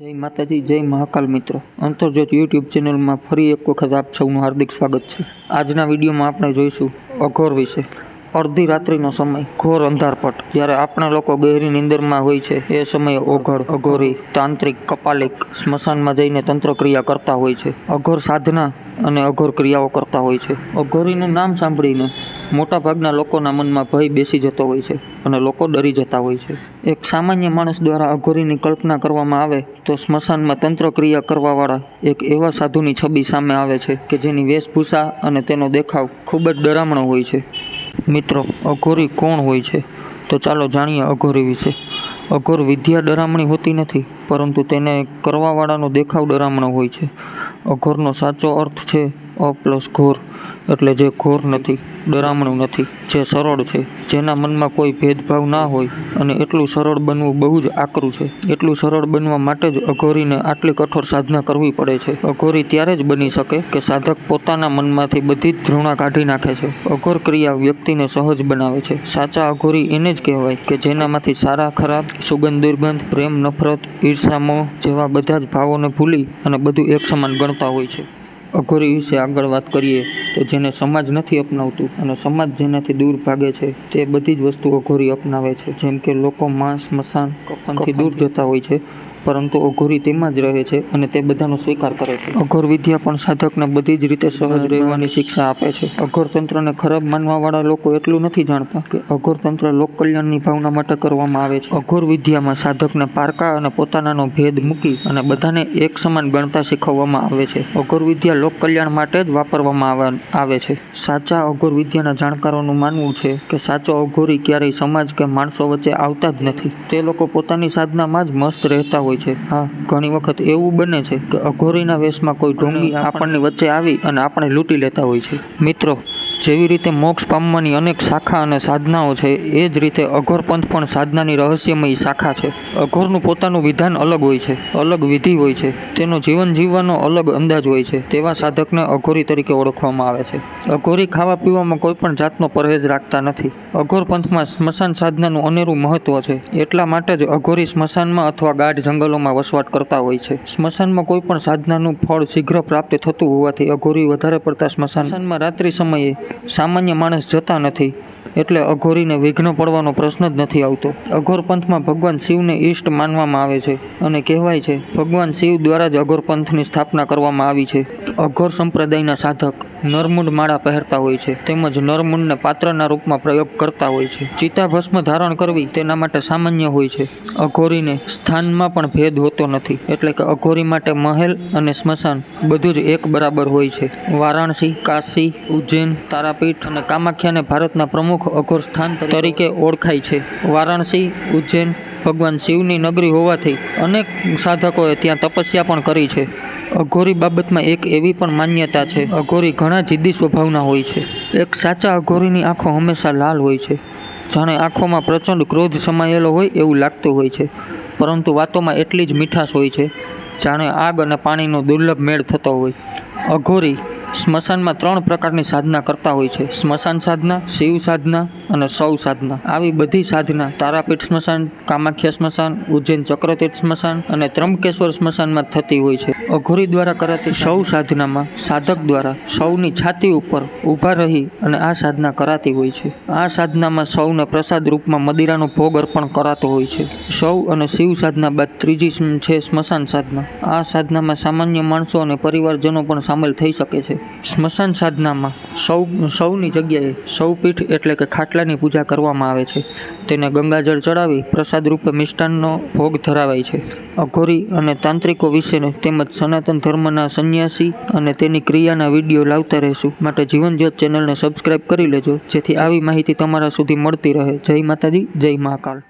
જય માતાજી, જય મહાકાલ મિત્રો. અંતરજ્યોત યુટ્યુબ ચેનલમાં ફરી એક વખત આપ સૌનું હાર્દિક સ્વાગત છે. આજના વિડીયોમાં આપણે જોઈશું અઘોર વિશે. અડધી રાત્રિનો સમય, ઘોર અંધારપટ. જ્યારે આપણા લોકો ગહેરી નિંદરમાં હોય છે, એ સમયે ઓઘડ અઘોરી, તાંત્રિક, કપાલિક, સ્મશાનમાં જઈને તંત્ર ક્રિયા કરતા હોય છે. અઘોર સાધના અને અઘોર ક્રિયાઓ કરતા હોય છે. અઘોરીનું નામ સાંભળીને મોટાભાગના લોકોના મનમાં ભય બેસી જતો હોય છે અને લોકો ડરી જતા હોય છે. એક સામાન્ય માણસ દ્વારા અઘોરીની કલ્પના કરવામાં આવે તો સ્મશાનમાં તંત્રક્રિયા કરવાવાળા એક એવા સાધુની છબી સામે આવે છે કે જેની વેશભૂષા અને તેનો દેખાવ ખૂબ જ ડરામણો હોય છે. મિત્રો, અઘોરી કોણ હોય છે? તો ચાલો જાણીએ અઘોરી વિશે. અઘોર વિદ્યા ડરામણી હોતી નથી, પરંતુ તેને કરવાવાળાનો દેખાવ ડરામણો હોય છે. અઘોરનો સાચો અર્થ છે અ પ્લસ ઘોર એટલે જે ઘોર નથી, ડરામણું નથી, જે સરળ છે, જેના મનમાં કોઈ ભેદભાવ ના હોય અને એટલું સરળ બનવું બહુ જ આકરું છે. એટલું સરળ બનવા માટે જ અઘોરીને આટલી કઠોર સાધના કરવી પડે છે. અઘોરી ત્યારે જ બની શકે કે સાધક પોતાના મનમાંથી બધી જ ધૃણા કાઢી નાખે છે. અઘોર ક્રિયા વ્યક્તિને સહજ બનાવે છે. સાચા અઘોરી એને જ કહેવાય કે જેનામાંથી સારા, ખરાબ, સુગંધ, દુર્ગંધ, પ્રેમ, નફરત, ઈર્ષા, મોહ જેવા બધા જ ભાવોને ભૂલી અને બધું એક સમાન ગણતા હોય છે. અઘોરી વિશે આગળ વાત કરીએ તો જેને સમાજ નથી અપનાવતું અને સમાજ જેનાથી દૂર ભાગે છે તે બધી જ વસ્તુ અઘોરી અપનાવે છે. જેમ કે લોકો માંસ મસાન કફનથી દૂર જતા હોય છે. પરંતુ અઘોરી તેમાં જ રહે છે અને તે બધાનો સ્વીકાર કરે છે. અઘોર વિદ્યા પણ સાધકને બધી જ રીતે સહજ રહેવાની શિક્ષા આપે છે. અઘોર તંત્રને ખરાબ માનવાવાળા લોકો એટલું નથી જાણતા કે અઘોર તંત્ર લોક કલ્યાણની ભાવના માટે કરવામાં આવે છે. અઘોર વિદ્યામાં સાધકને પારકા અને પોતાનાનો ભેદ મૂકી અને બધાને એક સમાન ગણતા શીખવવામાં આવે છે. અઘોર વિદ્યા લોક કલ્યાણ માટે જ વાપરવામાં આવે છે. સાચા અઘોર વિદ્યાના જાણકારોનું માનવું છે કે સાચો અઘોરી ક્યારેય સમાજ કે માણસો વચ્ચે આવતા જ નથી. તે લોકો પોતાની સાધનામાં જ મસ્ત રહેતા હોય છે. હા. ઘણી વખત એવું બને છે કે અઘોરીના વેશમાં કોઈ ઢોંગી આપણની વચ્ચે આવી અને આપણે લૂંટી લેતા હોય છે. મિત્રો જેવી રીતે મોક્ષ પામવાની અનેક શાખા અને સાધનાઓ છે, એ જ રીતે અઘોર પંથ પણ સાધનાની રહસ્યમય શાખા છે. અઘોરનું પોતાનું વિધાન અલગ હોય છે, અલગ વિધિ હોય છે. તેનો જીવન જીવવાનો અલગ અંદાજ હોય છે. તેવા સાધકને અઘોરી તરીકે ઓળખવામાં આવે છે. અઘોરી ખાવા પીવામાં કોઈ પણ જાતનો પરહેજ રાખતા નથી. અઘોર પંથમાં સ્મશાન સાધનાનું અનેરું મહત્વ છે. એટલા માટે જ અઘોરી સ્મશાનમાં અથવા ગાઢ જંગલોમાં વસવાટ કરતા હોય છે. સ્મશાનમાં કોઈ પણ સાધનાનું ફળ શીઘ્ર પ્રાપ્ત થતું હોવાથી અઘોરી વધારે પડતા સ્મશાનમાં રાત્રિ સમયે સામાન્ય માણસ જતા નથી. એટલે અઘોરીને વિઘ્ન પડવાનો પ્રશ્ન જ નથી આવતો. અઘોર પંથમાં ભગવાન શિવને ઈષ્ટ માનવામાં આવે છે અને કહેવાય છે, ભગવાન શિવ દ્વારા જ અઘોર પંથની સ્થાપના કરવામાં આવી છે. અઘોર સંપ્રદાયના સાધક નરમુંડ માળા પહેરતા હોય છે, તેમજ નરમુંડને પાત્રના રૂપમાં પ્રયોગ કરતા હોય છે. ચિતાભસ્મ ધારણ કરવી તેના માટે સામાન્ય હોય છે. અઘોરીને સ્થાનમાં પણ ભેદ હોતો નથી, એટલે કે અઘોરી માટે મહેલ અને સ્મશાન બધું જ એક બરાબર હોય છે. વારાણસી, કાશી, ઉજ્જૈન, તારાપીઠ અને કામાખ્યાને ભારતના પ્રમુખ અઘોર સ્થાન તરીકે ઓળખાય છે. વારાણસી, ઉજ્જૈન, ભગવાન શિવની નગરી હોવાથી અનેક સાધકોએ ત્યાં તપસ્યા પણ કરી છે. અઘોરી બાબતમાં એક એવી પણ માન્યતા છે, અઘોરી ઘણા જિદ્દી સ્વભાવના હોય છે. એક સાચા અઘોરીની આંખો હંમેશા લાલ હોય છે. જાણે આંખોમાં પ્રચંડ ક્રોધ સમાયેલો હોય એવું લાગતું હોય છે. પરંતુ વાતોમાં એટલી જ મીઠાશ હોય છે. જાણે આગ અને પાણીનો દુર્લભ મેળ થતો હોય. અઘોરી સ્મશાનમાં ત્રણ પ્રકારની સાધના કરતા હોય છે. સ્મશાન સાધના, શિવ સાધના અને સૌ સાધના. આવી બધી સાધના તારાપીઠ સ્મશાન, કામાખ્યા સ્મશાન, ઉજ્જૈન ચક્રતીર્થ સ્મશાન અને ત્રંબકેશ્વર સ્મશાનમાં થતી હોય છે. અઘોરી દ્વારા કરાતી સૌ સાધનામાં સાધક દ્વારા સૌની છાતી ઉપર ઊભા રહી અને આ સાધના કરાતી હોય છે. આ સાધનામાં સૌને પ્રસાદ રૂપમાં મદિરાનો ભોગ અર્પણ કરાતો હોય છે. સૌ અને શિવ સાધના બાદ ત્રીજી છે સ્મશાન સાધના. આ સાધનામાં સામાન્ય માણસો અને પરિવારજનો પણ સામેલ થઈ શકે છે. સ્મશાન સાધનામાં સૌ, સૌની જગ્યાએ સૌપીઠ એટલે કે ખાટલાની પૂજા કરવામાં આવે છે. તેને ગંગાજળ ચડાવી પ્રસાદ રૂપે મિષ્ટાનનો ભોગ ધરાવાય છે. અઘોરી અને તાંત્રિકો વિશેનો તેમજ સનાતન ધર્મના સંન્યાસી અને તેની ક્રિયાના વીડિયો લાવતા રહેશું. માટે જીવનજ્યોત ચેનલને સબસ્ક્રાઈબ કરી લેજો, જેથી આવી માહિતી તમારા સુધી મળતી રહે. જય માતાજી, જય મહાકાલ.